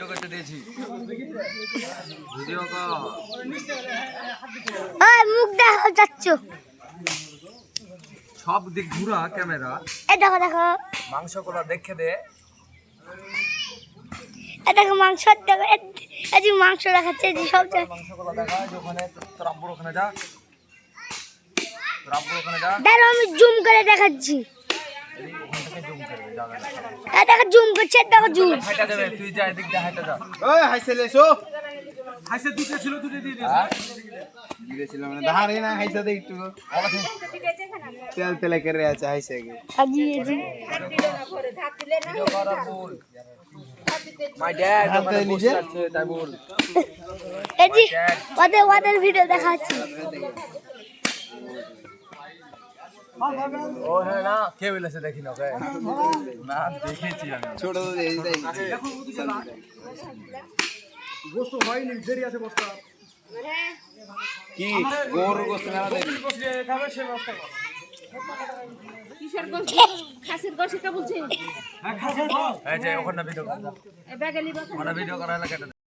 Video করতে দিয়েছি। Video কর। ওই মুখ দেখো যাচ্ছ। সব দিক ঘুরা ক্যামেরা। এ দেখো দেখো। মাংসগুলা দেখে দে। এ দেখো মাংস দেখো। এই যে মাংস যে সব মাংস দেখা ওখানে তোর আব্বুর ওখানে যা। তোর আব্বুর ওখানে যা। দাঁড়াও আমি জুম করে দেখাচ্ছি। জুম করবে যাবে না এ দেখো জুম করছে দেখো জুম। হাইটা যাবে তুই যা এদিক যা হাইটা যা ওই হাইছে হাইসে দুটো ছিল দুটো দিয়ে দিয়েছিলাম না ধারে না হাইছে দে একটু। তেল তেলে করে আছে হাইছে আর বল মাই ড্যাড আছে তাই বল। এই যে ওদের ওদের ভিডিও দেখাচ্ছি। ও হ্যাঁ না কে বলেছে দেখি না ওকে। না দেখেছি আমি। ছোট তো এই দেই কি গরু গোস্ত মেলা দেবি কিসের গোষ্ঠী খাসির গোষ্ঠীটা বলছে? এই যে ওখানে ভিডিও কর। ব্যাগে লিবা ওখানে ভিডিও করা দে।